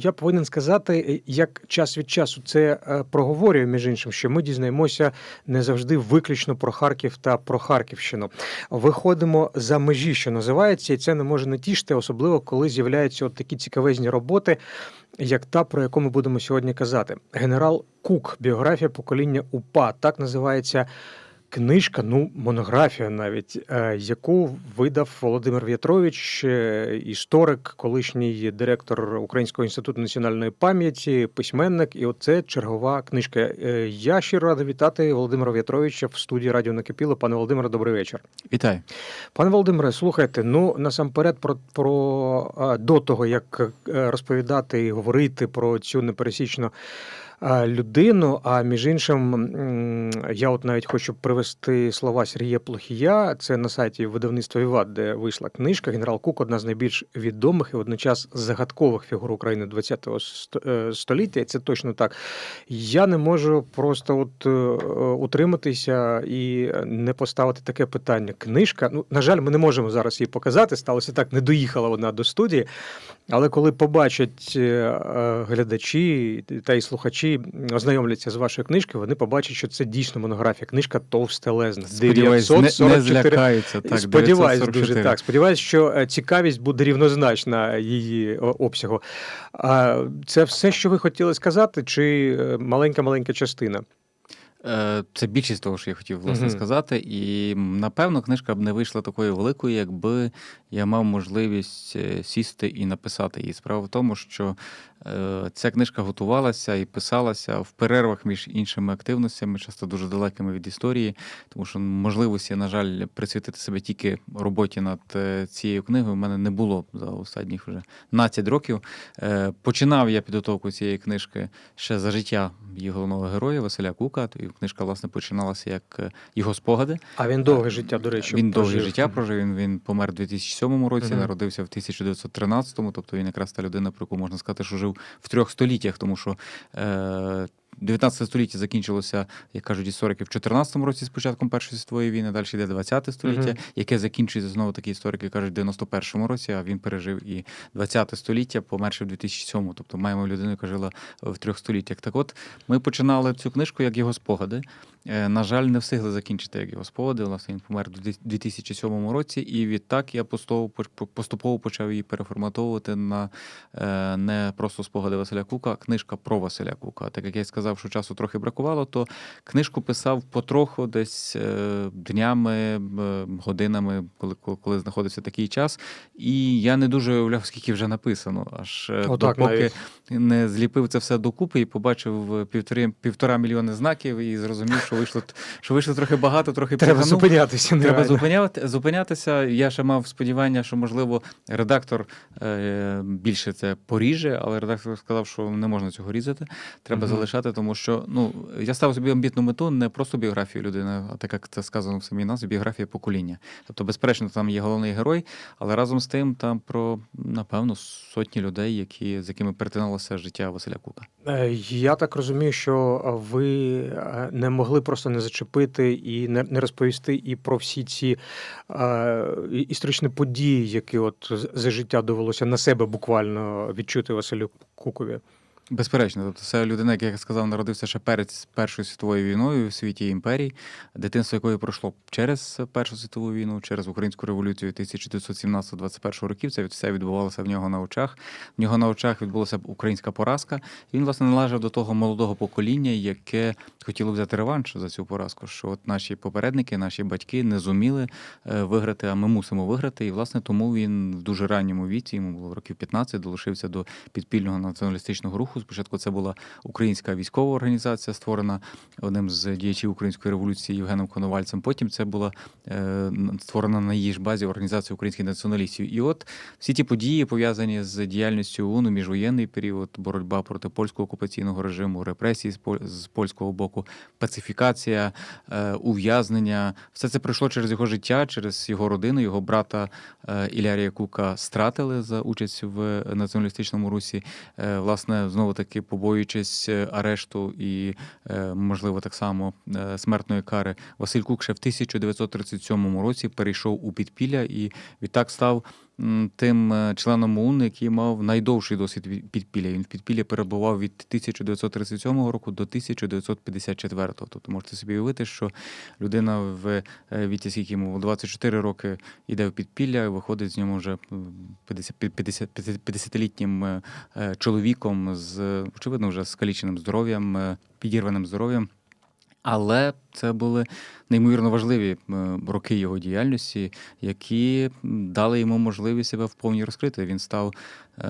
Я повинен сказати, е, як час від часу це е, проговорюю, між іншим, що ми дізнаємося не завжди виключно про Харків та про Харківщину. Виходимо за межі, що називається, і це не може не тішити, особливо коли з'являються от такі цікавезні роботи, як та, про яку ми будемо сьогодні казати. Генерал Кук, біографія покоління УПА, так називається. Книжка, ну монографія навіть, е, яку видав Володимир В'ятрович, е, історик, колишній директор Українського інституту національної пам'яті, письменник. І оце чергова книжка. Е, Я щиро радий вітати Володимира В'ятровича в студії Радіо Накипіло. Пане Володимире, добрий вечір. Вітаю. Пане Володимире, слухайте. Ну насамперед, про, про до того як розповідати і говорити про цю непересічну людину. А між іншим, я от навіть хочу привести слова Сергія Плохія. Це на сайті видавництва Віват, де вийшла книжка. Генерал Кук одна з найбільш відомих і водночас загадкових фігур України ХХ століття. Це точно так. Я не можу просто от е, утриматися і не поставити таке питання. Книжка, ну на жаль, ми не можемо зараз її показати. Сталося так, не доїхала вона до студії. Але коли побачать е, е, глядачі та й слухачі ознайомляться з вашою книжкою, вони побачать, що це дійсно монографія. Книжка товстелезна. Сподіваюсь, не, не злякаються. Так, Сподіваюсь, 944. дуже так. Сподіваюсь, що е, цікавість буде рівнозначна її обсягу. А це все, що ви хотіли сказати, чи маленька-маленька частина? Е, Це більшість того, що я хотів власне Мгм. сказати. І напевно книжка б не вийшла такою великою, якби я мав можливість е, сісти і написати її. Справа в тому, що ця книжка готувалася і писалася в перервах між іншими активностями, часто дуже далекими від історії, тому що можливості, на жаль, присвятити себе тільки роботі над е, цією книгою в мене не було за останніх вже 12 років. Е, Починав я підготовку цієї книжки ще за життя її головного героя Василя Кука. І книжка, власне, починалася як е, його спогади. А він довге життя, до речі, Він довге життя прожив. Він, він помер у 2007 році, Мгм. народився в 1913-му. Тобто він якраз та людина, про яку можна сказати, що жив в трьох століттях, тому що. Е- 19 століття закінчилося, як кажуть, історики в 14-му році з початком Першої світової війни. Далі йде 20 століття, Мгм. яке закінчується знову такі історики кажуть в 91-му році, а він пережив і 20 століття, померши в 2007-му. Тобто маємо людину, яка жила в трьох століттях. Так от ми починали цю книжку як його спогади. Е, На жаль, не встигли закінчити як його спогади. Власне, він помер у 2007 році, і відтак я поступово, поступово почав її переформатовувати на е, не просто спогади Василя Кука, а книжка про Василя Кука. Так як я сказав, що часу трохи бракувало, то книжку писав потроху десь е, днями, годинами, коли, коли, знаходився такий час. І я не дуже уявляв, скільки вже написано. Аж навіть. не зліпив це все докупи і побачив півтори, півтора мільйони знаків і зрозумів, що вийшло, що вийшло трохи багато, трохи Треба поганув. зупинятися. Треба зупиняти, зупинятися. Я ще мав сподівання, що можливо редактор е, більше це поріже, але редактор сказав, що не можна цього різати. Треба Мгм. залишати, тому що ну я ставив собі амбітну мету не просто біографію людини, а так як це сказано в самій назві, біографія покоління. Тобто, безперечно, там є головний герой, але разом з тим там про напевно сотні людей, які з якими перетиналося життя Василя Кука. Е, Я так розумію, що ви е, не могли просто не зачепити і не не розповісти і про всі ці е, історичні події, які от за життя довелося на себе буквально відчути Василю Кукові. Безперечно, тобто це людина, як я сказав, народився ще перед Першою світовою війною в світі імперії, дитинство якої пройшло через Першу світову війну, через українську революцію 1917-21 років. Це все відбувалося в нього на очах. В нього на очах відбулася українська поразка. Він власне належав до того молодого покоління, яке хотіло взяти реванш за цю поразку. Що от наші попередники, наші батьки не зуміли е, виграти, а ми мусимо виграти. І власне тому він в дуже ранньому віці, йому було років 15, долучився до підпільного націоналістичного руху. Спочатку це була українська військова організація, створена одним з діячів української революції Євгеном Коновальцем. Потім це була е, створена на її ж базі організація українських націоналістів. І от всі ті події пов'язані з діяльністю ОУН у міжвоєнний період, боротьба проти польського окупаційного режиму, репресії з поль- з польського боку, пацифікація, е, ув'язнення. Все це пройшло через його життя, через його родину. Його брата е, Ілярія Кука стратили за участь в націоналістичному русі. Власне, знову таки побоюючись е, арешту і, е, можливо, так само е, смертної кари, Василь Кук ще в 1937 році перейшов у підпілля і відтак став тим е, членом ОУН, який мав найдовший досвід підпілля. Він в підпіллі перебував від 1937 року до 1954. Тобто можете собі уявити, що людина в е, віці, скільки йому 24 роки йде в підпілля, виходить з нього вже м, 50, 50, 50-літнім е, чоловіком з очевидно вже скаліченим здоров'ям, підірваним здоров'ям. Але це були неймовірно важливі е, роки його діяльності, які дали йому можливість себе вповні розкрити. Він став е,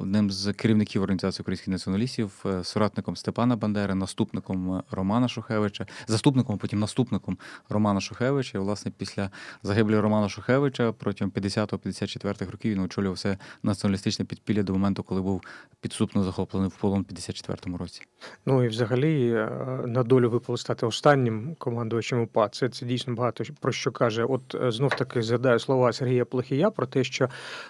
одним з керівників організації українських націоналістів, е, соратником Степана Бандери, наступником Романа Шухевича, заступником, потім наступником Романа Шухевича. І, власне, після загиблі Романа Шухевича протягом 50-54 років він очолював все націоналістичне підпілля до моменту, коли був підступно захоплений в полон в 54-му році. Ну і взагалі на долю випало стати останнім командувачем УПА. Це, це дійсно багато про що каже. От е, знов таки згадаю слова Сергія Плохія про те, що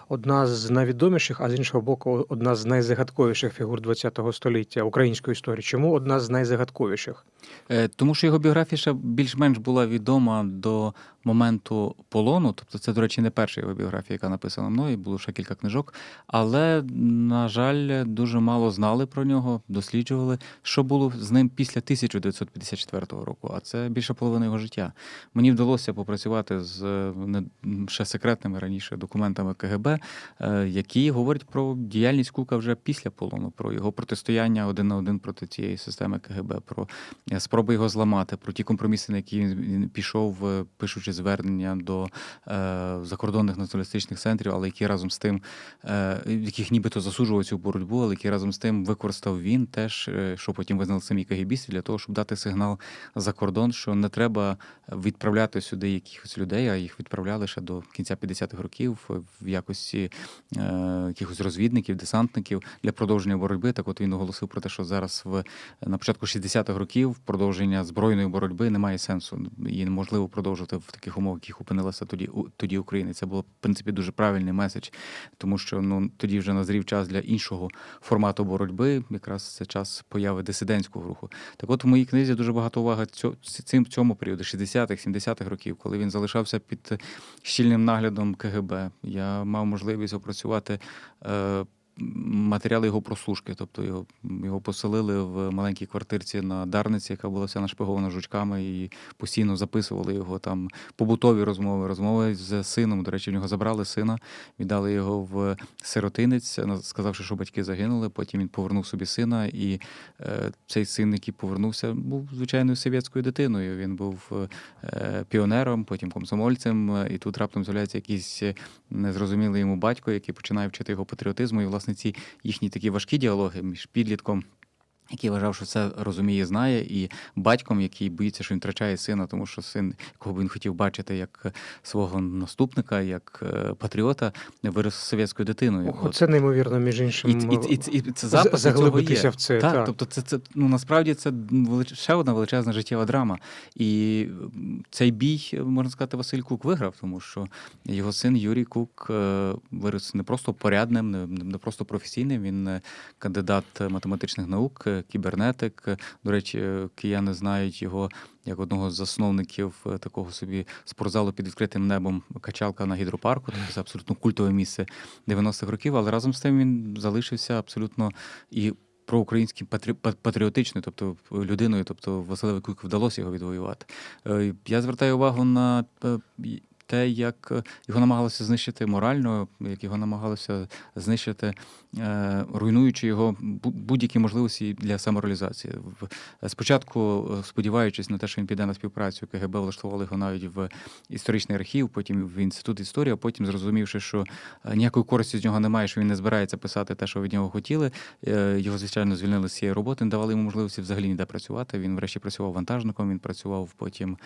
одна з найвідоміших, а з іншого боку, одна з найзагадковіших фігур ХХ століття української історії. Чому одна з найзагадковіших? Е, Тому що його біографія ще більш-менш була відома до моменту полону. Тобто, це, до речі, не перша його біографія, яка написана мною, було ще кілька книжок. Але, на жаль, дуже мало знали про нього, досліджували, що було з ним після 1954 року. А це більше половини його життя. Мені вдалося попрацювати з ще секретними раніше документами КГБ, е, які говорять про діяльність Кука вже після полону, про його протистояння один на один проти цієї системи КГБ, про е, спроби його зламати, про ті компроміси, на які він, пішов, е, пишучи звернення до е, закордонних націоналістичних центрів, але які разом з тим, е, яких нібито засуджував цю боротьбу, але які разом з тим використав він теж, е, що потім визнали самі КГБісти, для того, щоб дати сигнал за кордон, що не треба відправляти сюди якихось людей, а їх відправляли ще до кінця 50-х років в якості якихось розвідників, десантників для продовження боротьби. Так от він оголосив про те, що зараз в на початку 60-х років продовження збройної боротьби немає сенсу. Її неможливо продовжувати в умовах, в яких опинилася тоді тоді Україна. Це було в принципі дуже правильний меседж, тому що ну тоді вже назрів час для іншого формату боротьби. Якраз це час появи дисидентського руху. Так, от у моїй книзі дуже багато уваги цьо- цим в цьому періоду, 60-х, 70-х років, коли він залишався під щільним наглядом КГБ. Я мав можливість опрацювати. Е, Матеріали його прослушки, тобто його, його поселили в маленькій квартирці на Дарниці, яка була вся нашпигована жучками, і постійно записували його там побутові розмови, розмови з сином. До речі, в нього забрали сина, віддали його в сиротинець, сказавши, що батьки загинули. Потім він повернув собі сина, і е, цей син, який повернувся, був звичайною совєтською дитиною. Він був е, піонером, потім комсомольцем. е, І тут раптом з'являється якийсь е, незрозумілий йому батько, який починає вчити його патріотизму. І, власне, ці їхні такі важкі діалоги між підлітком. Який вважав, що все розуміє, знає, і батьком, який боїться, що він втрачає сина, тому що син, якого він хотів бачити як свого наступника, як е, патріота, вирос совєтською дитиною. От. це неймовірно, між іншим. і, і, і, і це запис заглибитися в це. Так, так. тобто це, це ну насправді це ще одна величезна життєва драма. І цей бій, можна сказати, Василь Кук виграв, тому що його син Юрій Кук е, вирос не просто порядним, не, просто професійним. Він е, кандидат математичних наук, е, кібернетик. Е, До речі, е, кияни знають його як одного з засновників е, такого собі спортзалу під відкритим небом качалка на гідропарку. Це абсолютно культове місце 90-х років, але разом з тим він залишився абсолютно і проукраїнським патрі- па- патріотичною, тобто людиною, тобто Василеві Куйку вдалося його відвоювати. Е, Я звертаю увагу на е, те, як е, його намагалося знищити морально, як його намагалося знищити, е, руйнуючи його будь-які можливості для самореалізації. Спочатку, е, сподіваючись на те, що він піде на співпрацю, КГБ влаштували його навіть в історичний архів, потім в інститут історії, а потім зрозумівши, що ніякої користі з нього немає, що він не збирається писати те, що від нього хотіли. Його, звичайно, звільнили з цієї роботи, не давали йому можливості взагалі ніде працювати. Він врешті працював вантажником, він працював потім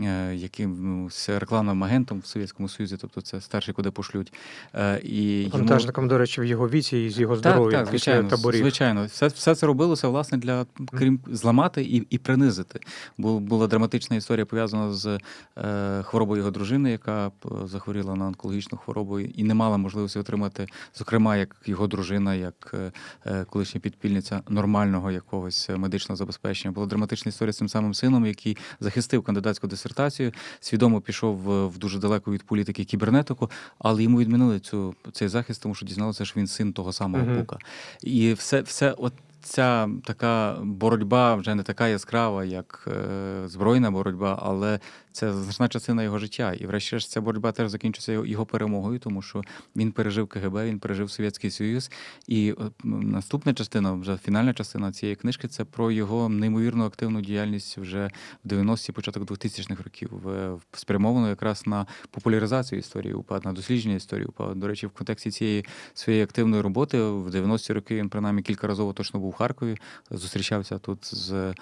е, яким ну, рекламним агентом в Совєтському Союзі, тобто це старший, куди пошлють. Е, І йому- Вантажником, до речі, в його віці і з його так, здоров'ям так, після звичайно, таборів. звичайно. Все, все це робилося власне для крім зламати і, і принизити. Бу- Була драматична історія пов'язана з е, хворобою його дружини, яка захворіла на онкологічну хворобу і не мала можливості отримати, зокрема, як його дружина, як е, е, колишня підпільниця нормального якогось е, медичного забезпечення. Була драматична історія з цим самим сином, який захистив кандидатську дисертацію, свідомо пішов в, в дуже далеко від політики кібернетику, але йому відмінили цю цей захист, тому що дізналися, що він син того самого Мгм. Бука. І все, все от. Ця така боротьба вже не така яскрава, як е, збройна боротьба, але це значна частина його життя. І врешті-решт ця боротьба теж закінчиться його, перемогою, тому що він пережив КГБ, він пережив Совєтський Союз. І е, наступна частина, вже фінальна частина цієї книжки, це про його неймовірно активну діяльність вже в 90-ті, початок 2000-х років, в- спрямовану якраз на популяризацію історії УПА, на дослідження історії УПА. До речі, в контексті цієї своєї активної роботи в 90-ті роки він принаймні кількаразово точно був у Харкові, зустрічався тут з е,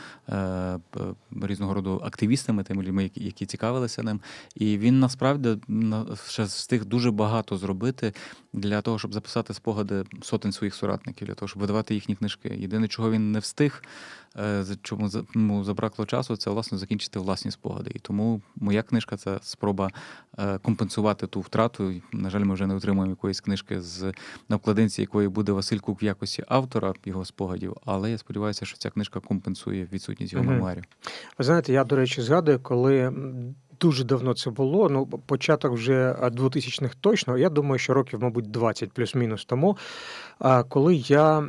п- різного роду активістами, тими людьми, які, які цікавилися ним. І він насправді ще встиг дуже багато зробити для того, щоб записати спогади сотень своїх соратників, для того, щоб видавати їхні книжки. Єдине, чого він не встиг, чому за- ну, забракло часу, це власне закінчити власні спогади. І тому моя книжка це спроба е, компенсувати ту втрату. На жаль, ми вже не отримуємо якоїсь книжки з навкладинці, якої буде Василь Кук в якості автора його спогадів. Але я сподіваюся, що ця книжка компенсує відсутність його мемуарів. Ви знаєте, я, до речі, згадую, коли дуже давно це було, ну, початок вже а, 2000-х точно, я думаю, що років, мабуть, 20 плюс-мінус тому, коли я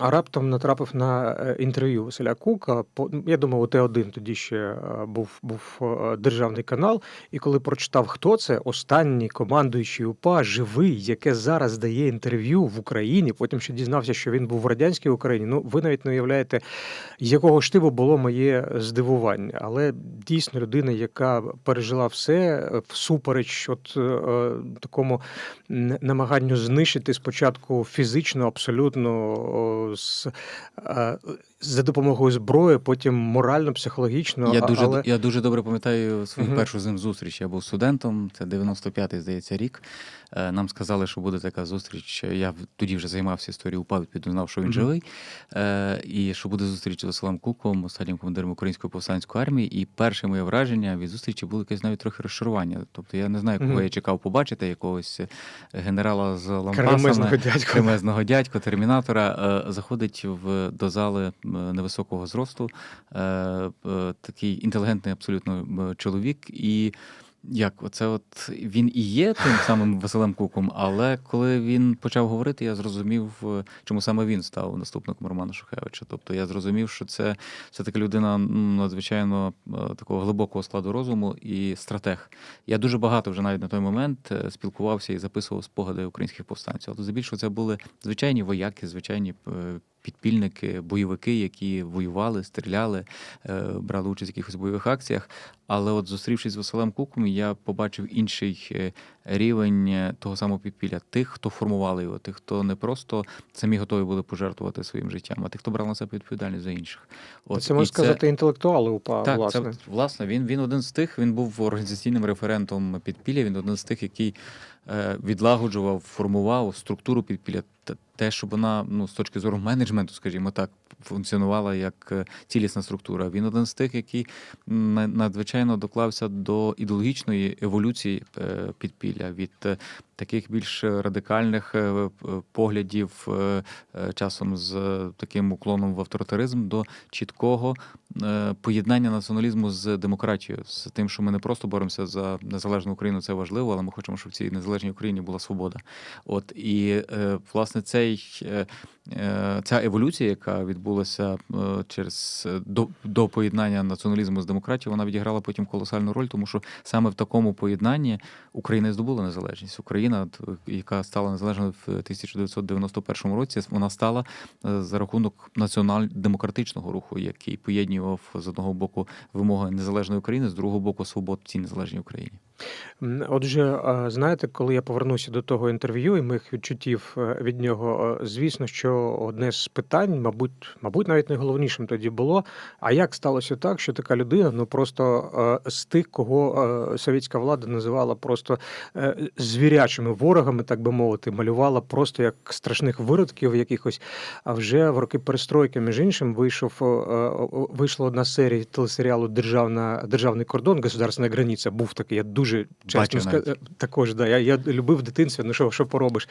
раптом натрапив на е, інтерв'ю Василя Кука, по- я думаю, у Т1 тоді ще е, був, був е, державний канал, і коли прочитав, хто це, останній командуючий УПА, живий, яке зараз дає інтерв'ю в Україні, потім ще дізнався, що він був в радянській Україні, ну, ви навіть не уявляєте, якого штибу було моє здивування. Але дійсно людина, яка пережила все е, всупереч от е, е, такому намаганню знищити спочатку фізично, абсолютно з, за допомогою зброї, потім морально, психологічно. Я дуже, але... я дуже добре пам'ятаю свою Мгм. першу з ним зустріч. Я був студентом, це 95-й, здається, рік. Е, Нам сказали, що буде така зустріч. Я тоді вже займався історією УПА, відповідно знав, що він Мгм. живий. Е, І що буде зустріч з Василем Куком, останнім командиром Української повстанської армії. І перше моє враження від зустрічі було якесь навіть трохи розчарування. Тобто я не знаю, кого Мгм. я чекав побачити, якогось е, генерала з Кремезного лампасами. дядька. Кремезного дядька, термінатора, заходить в, до зали невисокого зросту, е, такий інтелігентний абсолютно чоловік. І як оце от він і є тим самим Василем Куком, але коли він почав говорити, я зрозумів, е, чому саме він став наступником Романа Шухевича. Тобто я зрозумів, що це все таки людина надзвичайно е, такого глибокого складу розуму і стратег. Я дуже багато вже навіть на той момент спілкувався і записував спогади українських повстанців. Але здебільшого це були звичайні вояки, звичайні підпільники, бойовики, які воювали, стріляли, е, брали участь в якихось бойових акціях. Але от зустрівшись з Василем Куком, я побачив інший е, рівень е, того самого підпілля. Тих, хто формували його, тих, хто не просто самі готові були пожертвувати своїм життям, а тих, хто брав на себе відповідальність за інших. От, це можна сказати інтелектуали УПА, так, власне. це власне він, він один з тих. Він був організаційним референтом підпілля. Він один з тих, який е, відлагоджував, формував структуру підпілля. Те, щоб вона ну з точки зору менеджменту, скажімо так, функціонувала як е, цілісна структура. Він один з тих, який на- надзвичайно доклався до ідеологічної еволюції е, підпілля від е, таких більш радикальних е, поглядів, е, е, часом з е, таким уклоном в авторитаризм, до чіткого е, поєднання націоналізму з демократією, з тим, що ми не просто боремося за незалежну Україну, це важливо, але ми хочемо, щоб в цій незалежній Україні була свобода. От і е, власне цей. е, е, Ця еволюція, яка відбулася е, через е, до, до поєднання націоналізму з демократією, вона відіграла потім колосальну роль, тому що саме в такому поєднанні Україна здобула незалежність. Україна, от, яка стала незалежною в 1991 році, вона стала е, за рахунок націонал-демократичного руху, який поєднував з одного боку вимоги незалежної України, з другого боку свобод в цій незалежній Україні. Отже, знаєте, коли я повернуся до того інтерв'ю і моїх відчуттів е, від нього, е, звісно, що одне з питань, мабуть, мабуть, навіть найголовнішим тоді було: а як сталося так, що така людина, ну просто з тих, кого совєтська влада називала просто звірячим нашими ворогами, так би мовити, малювала просто як страшних виродків якихось. А вже в роки перестройки, між іншим, вийшов е, е, вийшла одна серія телесеріалу Державна державний кордон, государственна границя. Був такий. Я дуже чесно Бачив ска- навіть. е, також. Да, я, я любив в дитинстві. Ну що, що поробиш?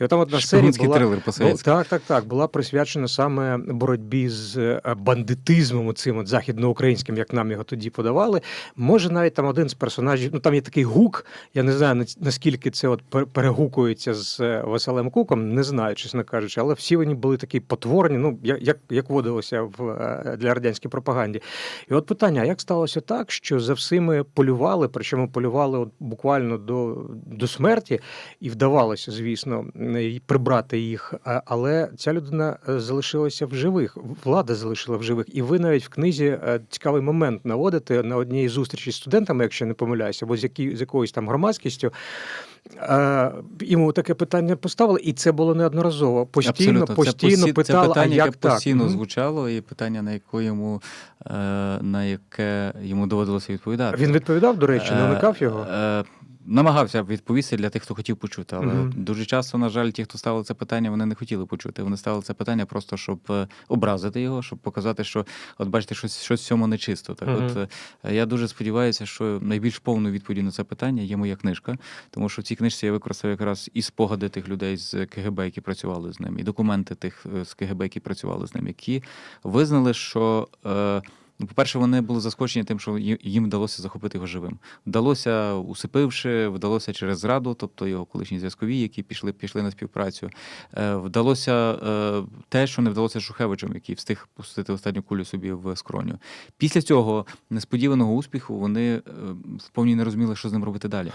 І от там одна серія була трилер Ну, по-совєтськи. так, так, так. Була присвячена саме боротьбі з е, бандитизмом, цим от західноукраїнським, як нам його тоді подавали. Може, навіть там один з персонажів, ну там є такий гук. Я не знаю наскільки це от перегукується з е, Василем Куком, не знаю, чесно кажучи, але всі вони були такі потворні, ну як, як водилося в е, для радянської пропаганді. І от питання: як сталося так, що за всіми полювали, причому полювали от буквально до, до смерті, і вдавалося, звісно, й прибрати їх. Але ця людина е, залишилася в живих, влада залишила в живих. І ви навіть в книзі е, цікавий момент наводите на одній зустрічі з студентами, якщо не помиляюся, або з, які, з якоюсь там громадськістю. Е, Йому таке питання поставили, і це було неодноразово. Постійно, Абсолютно. постійно це, посі- питали, це питання, а як яке так? постійно звучало, і питання, на яке йому, е, на яке йому доводилося відповідати. Він відповідав, до речі, не Е, уникав його. е, Намагався відповісти для тих, хто хотів почути, але Мгм. дуже часто, на жаль, ті, хто ставили це питання, вони не хотіли почути. Вони ставили це питання просто, щоб е, образити його, щоб показати, що от бачите, щось, щось в цьому нечисто. Так, Мгм. от е, я дуже сподіваюся, що найбільш повною відповіддю на це питання є моя книжка, тому що в цій книжці я використав якраз і спогади тих людей з КГБ, які працювали з ним, і документи тих е, з КГБ, які працювали з ним, які визнали, що. Е, Ну, по-перше, вони були заскочені тим, що їм вдалося захопити його живим. Вдалося усипивши, вдалося через зраду, тобто його колишні зв'язкові, які пішли, пішли на співпрацю. Е, Вдалося е, те, що не вдалося Шухевичем, який встиг пустити останню кулю собі в скроню. Після цього несподіваного успіху вони е, вповні не розуміли, що з ним робити далі.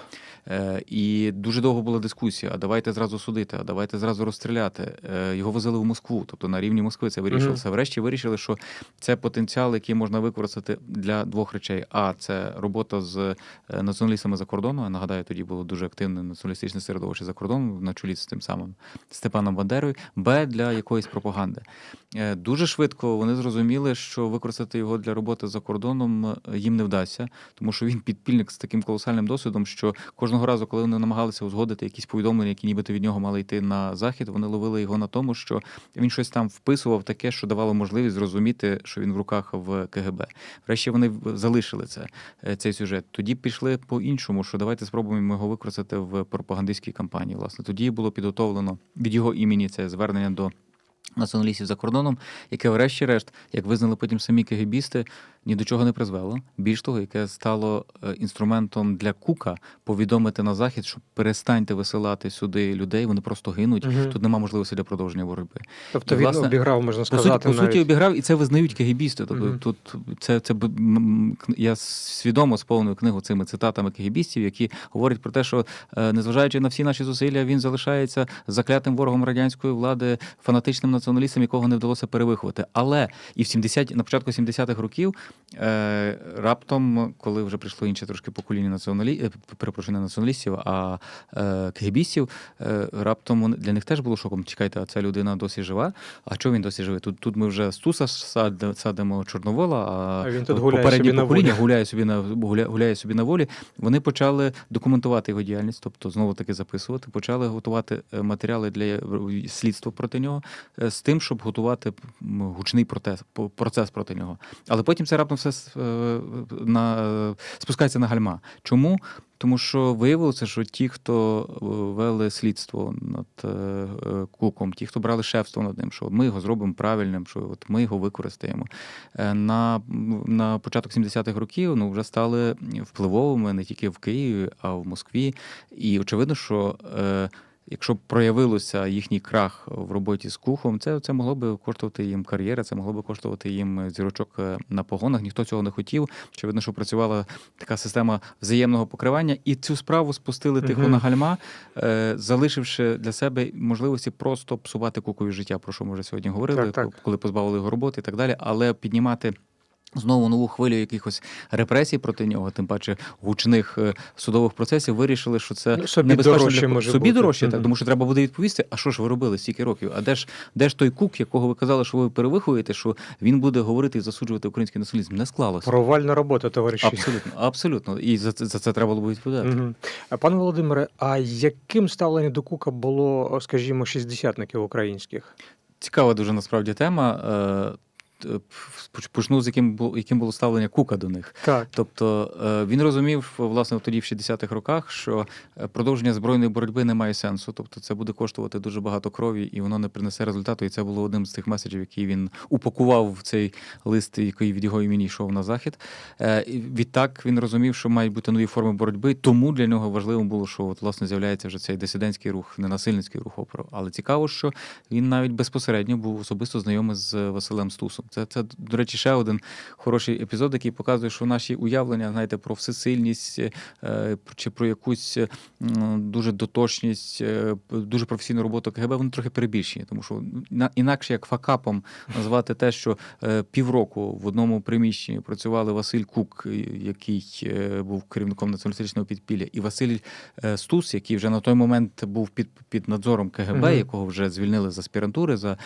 Е, І дуже довго була дискусія: а давайте зразу судити, а давайте зразу розстріляти. Е, Його возили в Москву, тобто на рівні Москви це вирішилося. Врешті вирішили, що це потенціал, який можна використати для двох речей: а це робота з е, націоналістами за кордону. Я нагадаю, тоді було дуже активне націоналістичне середовище за кордоном на чолі з тим самим Степаном Бандерою. Б для якоїсь пропаганди. Е, Дуже швидко вони зрозуміли, що використати його для роботи за кордоном е, їм не вдасться, тому що він підпільник з таким колосальним досвідом, що кожного разу, коли вони намагалися узгодити якісь повідомлення, які нібито від нього мали йти на захід, вони ловили його на тому, що він щось там вписував таке, що давало можливість зрозуміти, що він в руках в КГБ. Врешті вони залишили це, е, цей сюжет. Тоді пішли по іншому, що давайте спробуємо його використати в пропагандистській кампанії. Власне, тоді було підготовлено від його імені це звернення до. Націоналістів за кордоном, яке, врешті-решт, як визнали потім самі кегебісти, ні до чого не призвело. Більш того, яке стало е, інструментом для Кука повідомити на захід, що перестаньте висилати сюди людей, вони просто гинуть. Мгм. Тут нема можливості для продовження боротьби. Тобто і, він власне, обіграв, можна По сказати, суті, по суті, обіграв, і це визнають кегебісти. Тобто Мгм. тут це, це я свідомо сповнив книгу цими цитатами кегебістів, які говорять про те, що е, незважаючи на всі наші зусилля, він залишається заклятим ворогом радянської влади, фанатичним націоналістом, якого не вдалося перевиховати. Але і в 70, на початку 70-х років е, раптом, коли вже прийшло інше трошки покоління націоналі... е, перепрошую, не націоналістів, а е, кегебістів, е, раптом для них теж було шоком. Чекайте, а ця людина досі жива. А чого він досі живий? Тут, тут ми вже Стуса сад- садимо Чорновола, а, А він тут гуляє попереднє собі на волі. гуляє собі на гуляє, гуляє собі на волі. Вони почали документувати його діяльність, тобто знову таки записувати, почали готувати е, матеріали для е, слідства проти нього з тим, щоб готувати гучний протест, процес проти нього. Але потім це раптом все е, на, спускається на гальма. Чому? Тому що виявилося, що ті, хто е, вели слідство над е, Куком, ті, хто брали шефство над ним, що ми його зробимо правильним, що от ми його використаємо. На, на початок 70-х років ну, вже стали впливовими не тільки в Києві, а в Москві. І очевидно, що якщо б проявилося їхній крах в роботі з Кухом, це, це могло би коштувати їм кар'єри, це могло би коштувати їм зірочок е, на погонах. Ніхто цього не хотів. Очевидно, що працювала така система взаємного покривання, і цю справу спустили тихо на гальма, е, залишивши для себе можливості просто псувати кукові життя, про що ми вже сьогодні говорили, Так, так. коли позбавили його роботи і так далі, але піднімати. Знову нову хвилю якихось репресій проти нього, тим паче гучних е, судових процесів, вирішили, що це Ну, собі небезпечно дорожче для може собі бути. дорожче, так, тому що треба буде відповісти. А що ж ви робили стільки років? А де ж де ж той кук, якого ви казали, що ви перевихуєте, що він буде говорити і засуджувати український націоналізм? Не склалося. Провальна робота, товариші. Абсолютно, абсолютно. І за це за це треба було відповідати. Мгм. А, Пане Володимире, а яким ставлення до Кука було, скажімо, шістдесятників українських? Цікава дуже насправді тема. Е, Почну з яким було яким було ставлення Кука до них. Так. Тобто е, він розумів, власне, тоді в 60-х роках, що е, продовження збройної боротьби не має сенсу. Тобто це буде коштувати дуже багато крові, і воно не принесе результату. І це було одним з тих меседжів, який він упакував в цей лист, який від його імені йшов на захід. І Відтак він розумів, що мають бути нові форми боротьби. Тому для нього важливим було, що от, власне з'являється вже цей дисидентський рух, ненасильницький рух опору. Але цікаво, що він навіть безпосередньо був особисто знайомий з Василем Стусом. Це, це до речі, ще один хороший епізод, який показує, що наші уявлення, знаєте, про всесильність е, чи про якусь е, дуже доточність, е, дуже професійну роботу КГБ, вони трохи перебільшені, тому що на- інакше як факапом назвати те, що півроку в одному приміщенні працювали Василь Кук, який був керівником націоналістичного підпілля, і Василь Стус, який вже на той момент був під, під надзором КГБ, Мгм. якого вже звільнили з аспірантури за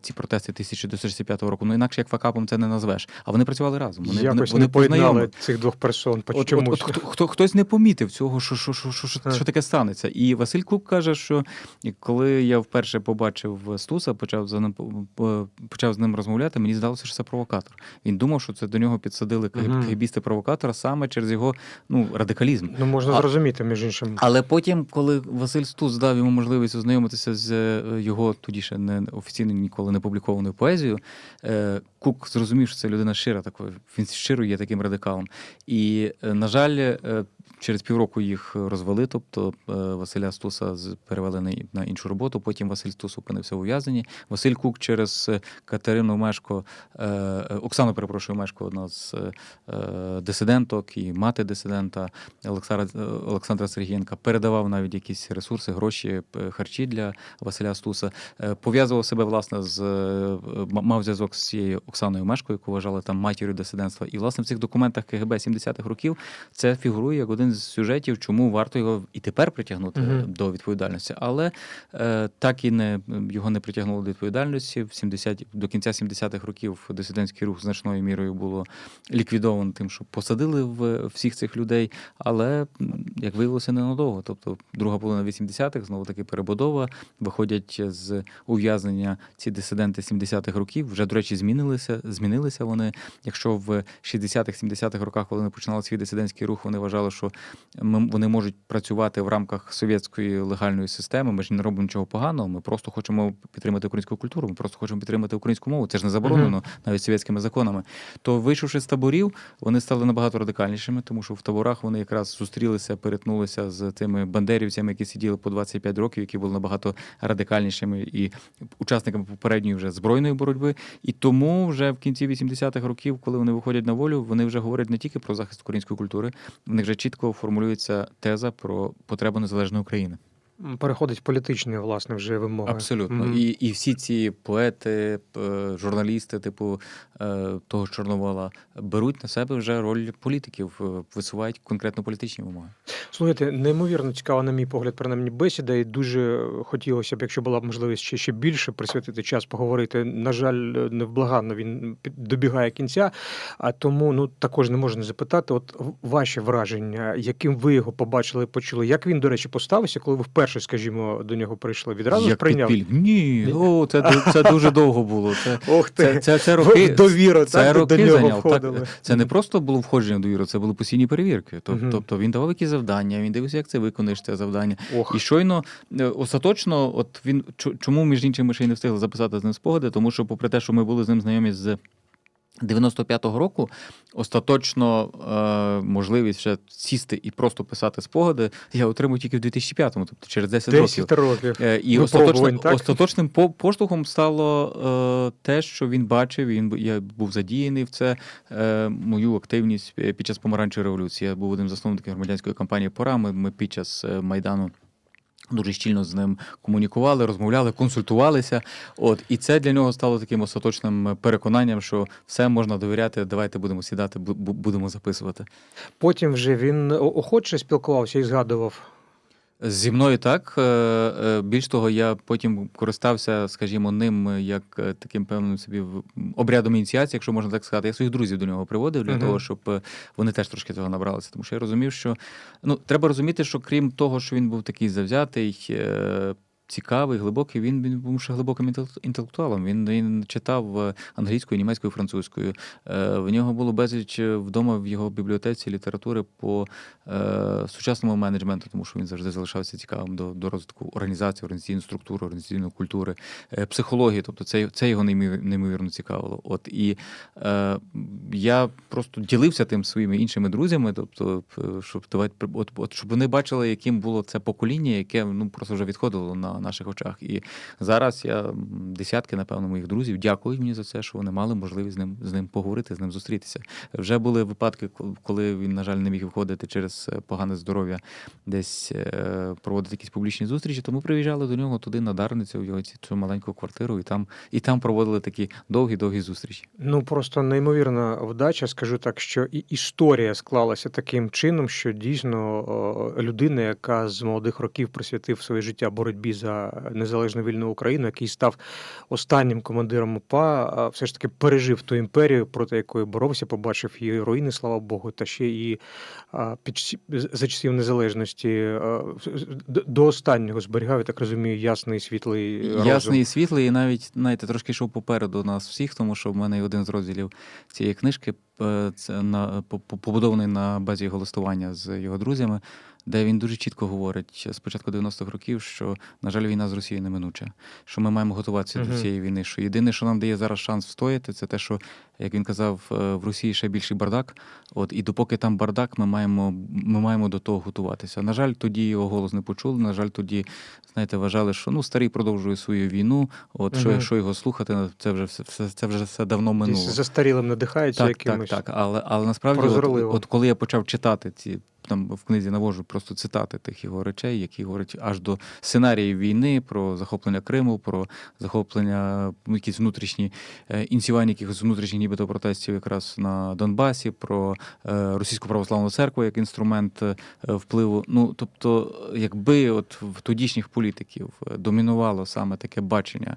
ці протести 1965 року. Ну інакше як факапом це не назвеш. А вони працювали разом. Вони, Якось вони, не вони поєднали познайомили. цих двох персон. По От, от, чомусь. от, хто, хто, хтось не помітив цього, що, що, що, що, що, що таке станеться. І Василь Кук каже, що коли я вперше побачив Стуса, почав за ним по- по- почав з ним розмовляти, мені здалося, що це провокатор. Він думав, що це до нього підсадили кгбісти провокатора саме через його ну, радикалізм. Ну, можна А- зрозуміти, між іншим. Але потім, коли Василь Стус дав йому можливість ознайомитися з е, його тоді ще не офіційно ніколи не публікованою поезією, е, Кук зрозумів, що це людина щира такою. Він щиро є таким радикалом. І, е, на жаль, е, через півроку їх розвели, тобто е, Василя Стуса перевели на, іншу роботу. Потім Василь Стус опинився в ув'язненні. Василь Кук через е, Катерину Мешко, е, е, Оксану, перепрошую, Мешко, одна з е, дисиденток і мати дисидента Олександра, е, Сергієнка, передавав навіть якісь ресурси, гроші, харчі для Василя Стуса. Е, Пов'язував себе власне з е, мав зв'язок з цією Оксаною Мешко, яку вважали там матір'ю дисидентства. І власне в цих документах КГБ 70-х років це фігурує як один з сюжетів, чому варто його і тепер притягнути Мгм. до відповідальності. Але е, так і не його не притягнули до відповідальності. В 70, до кінця 70-х років дисидентський рух значною мірою було ліквідовано тим, що посадили в всіх цих людей. Але як виявилося, ненадовго. Тобто, друга половина 80-х, знову таки перебудова. Виходять з ув'язнення ці дисиденти 70-х років. Вже, до речі, змінилися. Змінилися вони. Якщо в 60-х, 70-х роках, коли вони починали свій дисидентський рух, вони вважали, що ми, вони можуть працювати в рамках совєтської легальної системи. Ми ж не робимо нічого поганого. Ми просто хочемо підтримати українську культуру. Ми просто хочемо підтримати українську мову. Це ж не заборонено навіть совєтськими законами. То вийшовши з таборів, вони стали набагато радикальнішими, тому що в таборах вони якраз зустрілися, перетнулися з тими бандерівцями, які сиділи по 25 років, які були набагато радикальнішими і учасниками попередньої вже збройної боротьби. І тому вже в кінці 80-х років, коли вони виходять на волю, вони вже говорять не тільки про захист української культури, в них вже чітко формулюється теза про потребу незалежної України. Переходить в політичні, власне, вже вимоги. Абсолютно. Мгм. І, і всі ці поети, журналісти, типу е, того ж Чорновола, беруть на себе вже роль політиків, е, висувають конкретно політичні вимоги. Слухайте, неймовірно цікава, на мій погляд, принаймні бесіда, і дуже хотілося б, якщо була б можливість ще, ще більше присвятити час поговорити. На жаль, невблаганно він добігає кінця, а тому ну також не можна запитати. От ваші враження, яким ви його побачили, почули, як він, до речі, поставився, коли ви вперше, скажімо, до нього прийшли? Відразу Як сприйняв? підпіль. Ні, о, це, це дуже довго було. Це, Ох ти, це, це, це роки. в довіру, Це так, до нього зайняв. входили. Так, це не просто було входження в довіру, це були постійні перевірки. Тоб- Мгм. Тобто він давав якісь завдання, він дивився, як це виконуєш це завдання. Ох, І щойно е, остаточно, от він чому між іншим ми ще й не встигли записати з ним спогади, тому що, попри те, що ми були з ним знайомі з 95-го року, остаточно е, можливість вже сісти і просто писати спогади, я отримав тільки в 2005-му, тобто через 10, 10 років. років. Е, І Випробувань, остаточним, так? остаточним по- поштовхом стало е, те, що він бачив, він я був задіяний в це е, мою активність е, під час помаранчевої революції. Я був одним з засновників громадянської кампанії Пора. Ми, ми під час е, майдану Дуже щільно з ним комунікували, розмовляли, консультувалися. От і це для нього стало таким остаточним переконанням, що все можна довіряти. Давайте будемо сідати, бу- бу- будемо записувати. Потім вже він охоче спілкувався і згадував. Зі мною так. Е, е, Більш того, я потім користався, скажімо, ним як е, таким певним собі обрядом ініціації, якщо можна так сказати. Я своїх друзів до нього приводив для Мгм. того, щоб вони теж трошки цього набралися. Тому що я розумів, що ну треба розуміти, що крім того, що він був такий завзятий. Цікавий, глибокий. Він, він був ще глибоким інтел- інтелектуалом. Він, він читав е, англійською, німецькою, французькою. Е, В нього було безліч е, вдома в його бібліотеці літератури по сучасному менеджменту, тому що він завжди залишався цікавим до, до розвитку організації, організаційної структури, організаційної культури, психології. Тобто це, це його неймовірно цікавило. От і е, я просто ділився тим своїми іншими друзями, тобто, щоб давати от, от щоб вони бачили, яким було це покоління, яке ну просто вже відходило на наших очах. І зараз я десятки, напевно, моїх друзів дякують мені за це, що вони мали можливість з ним з ним поговорити, з ним зустрітися. Вже були випадки, коли він, на жаль, не міг виходити через е, погане здоров'я, десь е, проводити якісь публічні зустрічі. Тому приїжджали до нього туди на Дарницю, в його цю маленьку квартиру, і там, і там проводили такі довгі-довгі зустрічі. Ну просто неймовірна вдача. Скажу так, що і історія склалася таким чином, що дійсно людина, яка з молодих років присвятив своє життя боротьбі за незалежну вільну Україну, який став останнім командиром УПА, все ж таки пережив ту імперію, проти якої боровся, побачив її руїни, слава Богу, та ще і під за часів незалежності до- останнього зберігав, я так розумію, ясний світлий розум. Ясний світлий, і навіть знаєте, трошки йшов попереду нас всіх, тому що в мене один з розділів цієї книжки. е, Це на по- по- побудований на базі його листування з його друзями, де він дуже чітко говорить з початку 90-х років, що на жаль, війна з Росією неминуча, що ми маємо готуватися Мгм. до цієї війни. Що єдине, що нам дає зараз шанс встояти, це те, що як він казав, е, в Росії ще більший бардак. От і допоки там бардак, ми маємо, ми маємо до того готуватися. На жаль, тоді його голос не почули. На жаль, тоді знаєте, вважали, що ну старий продовжує свою війну. От що, Мгм. що його слухати, це вже все, це вже все давно минуло. застарілим надихається Так, так, якимось. так. Але, але насправді, от, от коли я почав читати ці. Там в книзі навожу просто цитати тих його речей, які говорять аж до сценаріїв війни про захоплення Криму, про захоплення ну, якісь внутрішні е, ініціювання якихось внутрішніх нібито протестів якраз на Донбасі, про е, російську православну церкву як інструмент е, впливу. Ну тобто, якби от в тодішніх політиків домінувало саме таке бачення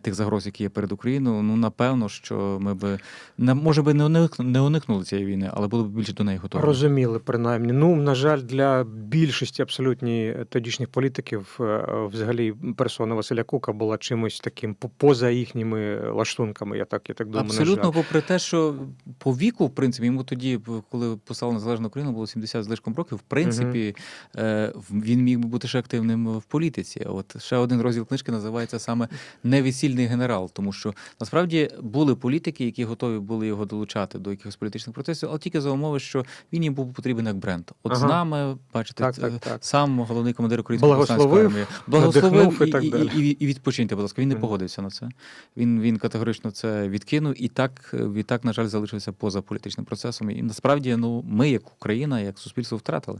тих загроз, які є перед Україною, ну напевно, що ми би не може би не уникнули цієї війни, але були б більше до неї готові. Розуміли, принаймні. Ну, на жаль, для більшості абсолютні тодішніх політиків, е, взагалі, персона Василя Кука була чимось таким по- поза їхніми лаштунками. Я так, я так думаю. на Абсолютно, жаль. попри те, що по віку, в принципі, йому тоді, коли постала незалежна Україна, було 70 з лишком років. В принципі, в- він міг би бути ще активним в політиці. От ще один розділ книжки називається саме Невесільний генерал, тому що насправді були політики, які готові були його долучати до якихось політичних процесів, але тільки за умови, що він їм був потрібен як бренд. От з нами, бачите, Так, так, так. сам головний командир української армії благословив і і, так далі. і, і відпочиньте, будь ласка. Він не погодився на це. Він, він категорично це відкинув і так, відтак, на жаль, залишився поза політичним процесом. І насправді, ну, ми, як Україна, як суспільство, втратили.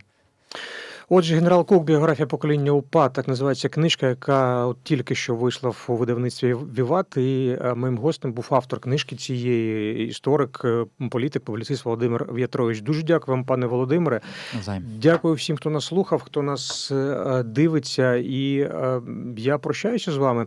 Отже, генерал Кук, біографія покоління УПА, так називається книжка, яка от тільки що вийшла в видавництві Віват. І е, моїм гостем був автор книжки цієї історик, е, політик, публіцист Володимир В'ятрович. Дуже дякую вам, пане Володимире. Займ. Дякую всім, хто нас слухав, хто нас е, дивиться, і я прощаюся з вами.